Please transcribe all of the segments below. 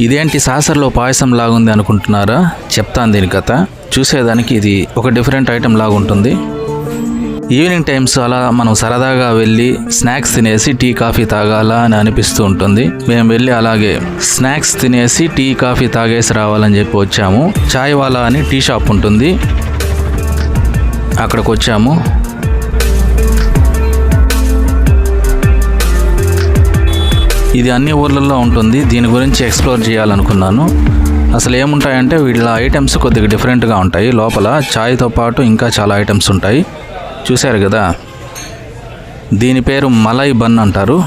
ఇదేంటి సాసర్లో పాయసం లాగుంది అనుకుంటున్నారా? చెప్తాను దీని కథ. చూసేదానికి ఇది ఒక డిఫరెంట్ ఐటెం లాగా ఉంటుంది ఈవినింగ్ టైమ్స్ అలా మనం సరదాగా వెళ్ళి స్నాక్స్ తినేసి టీ కాఫీ తాగాల అని అనిపిస్తూ ఉంటుంది. మేము వెళ్ళి అలాగే స్నాక్స్ తినేసి టీ కాఫీ తాగేసి రావాలని చెప్పి వచ్చాము. చాయ్ వాలా అని టీ షాప్ ఉంటుంది. అక్కడికి వచ్చాము ఇది అన్ని ఊర్లలో ఉంటుంది. దీని గురించి ఎక్స్ప్లోర్ చేయాలనుకున్నాను. అసలు ఏముంటాయంటే వీళ్ళ ఐటమ్స్ కొద్దిగా డిఫరెంట్గా ఉంటాయి. లోపల చాయ్తో పాటు ఇంకా చాలా ఐటమ్స్ ఉంటాయి. చూశారు కదా? దీని పేరు మలై బన్ అంటారు.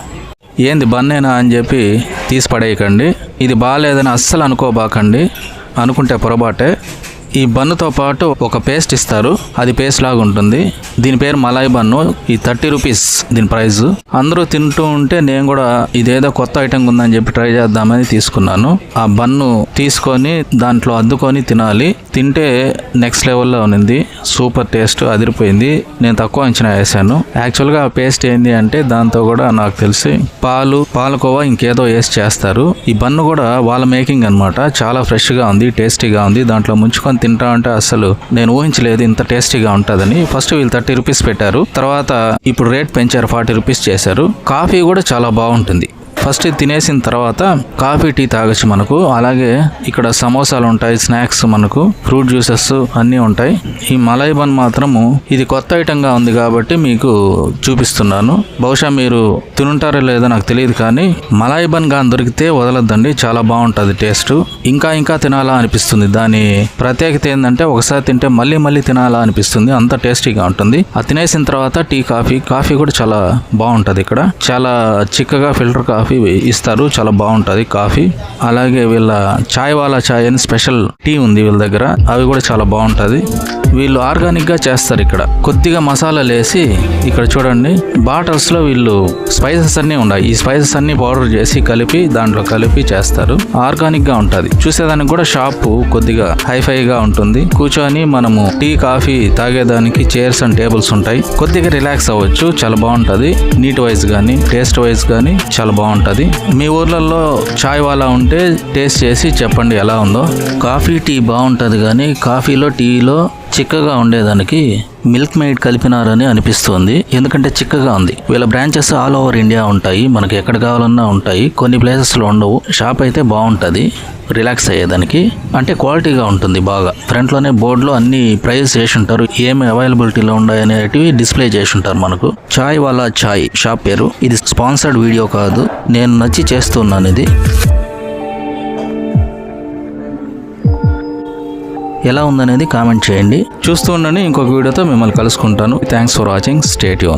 ఏంది బన్నేనా అని చెప్పి తీసి పడేయకండి. ఇది బాగాలేదని అస్సలు అనుకోబాకండి. అనుకుంటే పొరపాటే. ఈ బన్నుతో పాటు ఒక పేస్ట్ ఇస్తారు. అది పేస్ట్ లాగా ఉంటుంది. దీని పేరు మలాయి బన్ను. ఈ థర్టీ రూపీస్ దీని ప్రైస్. అందరూ తింటూ ఉంటే నేను కూడా ఇదేదో కొత్త ఐటెం ఉందని చెప్పి ట్రై చేద్దామని తీసుకున్నాను. ఆ బన్ను తీసుకొని దాంట్లో అద్దుకొని తినాలి. తింటే నెక్స్ట్ లెవెల్లో ఉంది సూపర్ టేస్ట్ అదిరిపోయింది. నేను తక్కువ అంచనా వేసాను. యాక్చువల్గా ఆ పేస్ట్ ఏంది అంటే దాంతో కూడా నాకు తెలిసి పాలు పాలకోవా ఇంకేదో వేసి చేస్తారు. ఈ బన్ను కూడా వాళ్ళ మేకింగ్ అన్నమాట. చాలా ఫ్రెష్గా ఉంది టేస్టీగా ఉంది. దాంట్లో ముంచుకొని తింటా అంటే అసలు నేను ఊహించలేదు ఇంత టేస్టీగా ఉంటుందని. ఫస్ట్ వీళ్ళు థర్టీ రూపీస్ పెట్టారు. తర్వాత ఇప్పుడు రేట్ పెంచారు ఫార్టీ రూపీస్ చేశారు. కాఫీ కూడా చాలా బాగుంటుంది. ఫస్ట్ తినేసిన తర్వాత కాఫీ టీ తాగొచ్చు మనకు. అలాగే ఇక్కడ సమోసాలు ఉంటాయి స్నాక్స్ మనకు ఫ్రూట్ జ్యూసెస్ అన్నీ ఉంటాయి. ఈ మలై బన్ మాత్రము ఇది కొత్త ఐటెంగా ఉంది కాబట్టి మీకు చూపిస్తున్నాను. బహుశా మీరు తినుంటారో లేదో నాకు తెలియదు కానీ మలాయి బన్గా దొరికితే వదలొద్దండి. చాలా బాగుంటుంది టేస్ట్. ఇంకా ఇంకా తినాలా అనిపిస్తుంది. దాని ప్రత్యేకత ఏంటంటే ఒకసారి తింటే మళ్ళీ మళ్ళీ తినాలా అనిపిస్తుంది. అంత టేస్టీగా ఉంటుంది. ఆ తినేసిన తర్వాత టీ కాఫీ కాఫీ కూడా చాలా బాగుంటుంది ఇక్కడ. చాలా చిక్కగా ఫిల్టర్ కాఫీ ఇస్తారు. చాలా బాగుంటుంది కాఫీ. అలాగే వీళ్ళ చాయ్ వాలా చాయ్ అని స్పెషల్ టీ ఉంది వీళ్ళ దగ్గర. అవి కూడా చాలా బాగుంటుంది. వీళ్ళు ఆర్గానిక్గా చేస్తారు ఇక్కడ. కొద్దిగా మసాలాలు వేసి ఇక్కడ చూడండి. బాటల్స్లో వీళ్ళు స్పైసెస్ అన్నీ ఉన్నాయి. ఈ స్పైసెస్ అన్ని పౌడర్ చేసి కలిపి దాంట్లో కలిపి చేస్తారు. ఆర్గానిక్గా ఉంటుంది. చూసేదానికి కూడా షాపు కొద్దిగా హైఫైగా ఉంటుంది. కూర్చొని మనము టీ కాఫీ తాగేదానికి చైర్స్ అండ్ టేబుల్స్ ఉంటాయి. కొద్దిగా రిలాక్స్ అవ్వచ్చు. చాలా బాగుంటుంది. నీట్ వైజ్ కానీ టేస్ట్ వైజ్ కానీ చాలా బాగుంటుంది. ఉంటుంది మీ ఊర్లలో చాయ్ వాలా ఉంటే టేస్ట్ చేసి చెప్పండి ఎలా ఉందో. కాఫీ టీ బాగుంటుంది కానీ కాఫీలో టీలో చిక్కగా ఉండేదానికి మిల్క్ మెయిడ్ కలిపినారని అనిపిస్తుంది. ఎందుకంటే చిక్కగా ఉంది. వీళ్ళ బ్రాంచెస్ ఆల్ ఓవర్ ఇండియా ఉంటాయి. మనకి ఎక్కడ కావాలన్నా ఉంటాయి. కొన్ని ప్లేసెస్లో ఉండవు. షాప్ అయితే బాగుంటుంది. రిలాక్స్ అయ్యేదానికి. అంటే క్వాలిటీగా ఉంటుంది బాగా. ఫ్రంట్లోనే బోర్డులో అన్ని ప్రైస్ చేసి ఉంటారు ఏమి అవైలబిలిటీలో ఉన్నాయి అనేటివి డిస్ప్లే చేసి ఉంటారు మనకు. చాయ్ వాళ్ళ చాయ్ షాప్ పేరు. ఇది స్పాన్సర్డ్ వీడియో కాదు. నేను నచ్చి చేస్తున్నాను ఇది. ఎలా ఉందనేది కామెంట్ చేయండి. చూస్తూ ఉండండి. ఇంకొక వీడియోతో మిమ్మల్ని కలుసుకుంటాను. Thanks for watching stay Yoon